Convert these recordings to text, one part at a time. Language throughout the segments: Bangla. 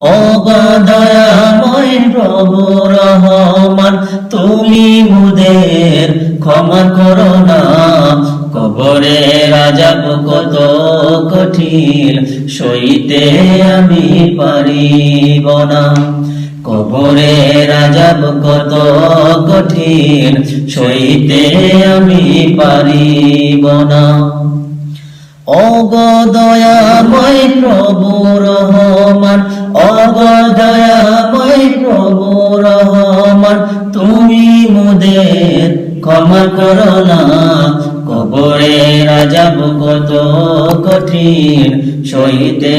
অবাদয়াময় প্রভু রহমান, তুমি মুদের ক্ষমা করো না। কবরে রাজাব কত কঠিন, সইতে আমি পারিব না। কবরে রাজাব কত কঠিন, সইতে আমি পারিব না। অগদয়াময় মুদের ক্ষমা করো না। কবরে রাজাব কত কঠিন সইতে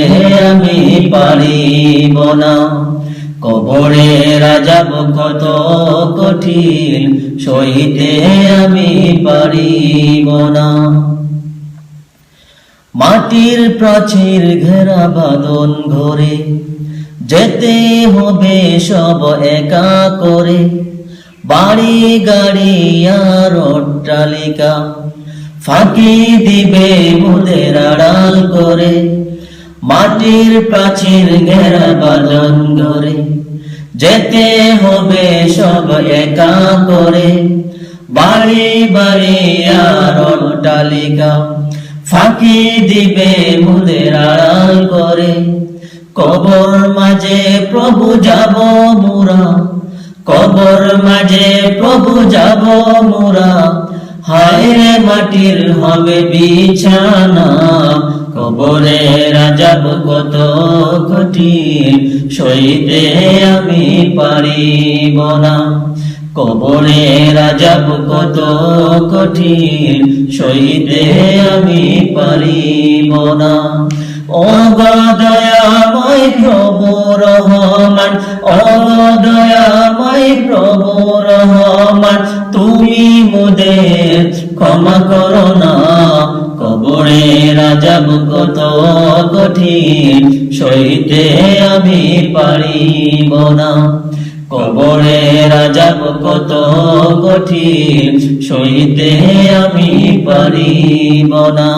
আমি পারিব না। কবরে রাজাব কত কঠিন সইতে আমি পারিব না। মাটির প্রাচীর ঘেরা বাদন ঘরে, যেতে হবে সব একা করে। বাড়ি গাড়ি আর অট্টালিকা ফাঁকি দিবে মোদের আড়াল করে। মাটির প্রাচীর ঘেরা বাদন ঘরে। যেতে হবে সব একা করে। বাড়ি বাড়ি আর অট্টালিকা ফাঁকি দিবে মুদের আড়াল করে। কবর মাঝে প্রভু যাব কবর মাঝে প্রভু যাব মুরা। হায় রে মাটির হবে বিছানা। কবরে রাজাব কত কঠিন, সইতে আমি পারিব না। কবরে রাজাব কত কঠিন, সইতে আমি পারিব না। অগদয়াময় প্রভু রহমান অগদয়াময় প্রভু রহমান, তুমি মোদের ক্ষমা করো না। কবরে রাজাব কত কঠিন সইতে আমি পারিব না। কবরে রাজাব কত কঠিন সইতে আমি পারিব না।